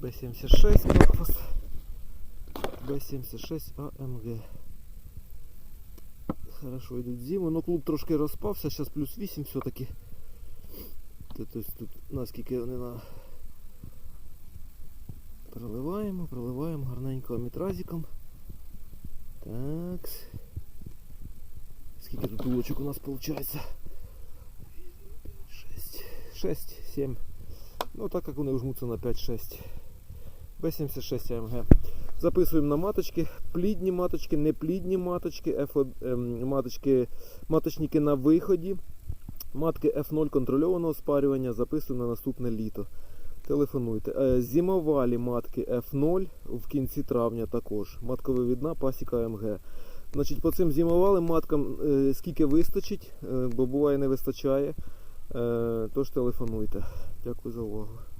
Б76 Бакфас. Б76 АМГ. Хорошо йдуть зими. Ну клуб трошки розпався, зараз плюс 8 все-таки. Тобто тут наскільки вони на. Проливаємо, проливаємо гарненько мітразиком. Так. Скільки тут улочок у нас виходить? 6, 6, 7. Ну так як вони жмуться на 5-6. Б76 АМГ. Записуємо на маточки. Плідні маточки, неплідні маточки, F, ем, маточки, маточники на виході. Матки F0 контрольованого спарювання записуємо на наступне літо. Телефонуйте. Е, Зимовалі матки F0 в кінці травня також. Матковивідна пасіка АМГ. Значить, по цим зимовалим маткам е, скільки вистачить, е, бо буває не вистачає. Тож телефонуйте. Дякую за увагу.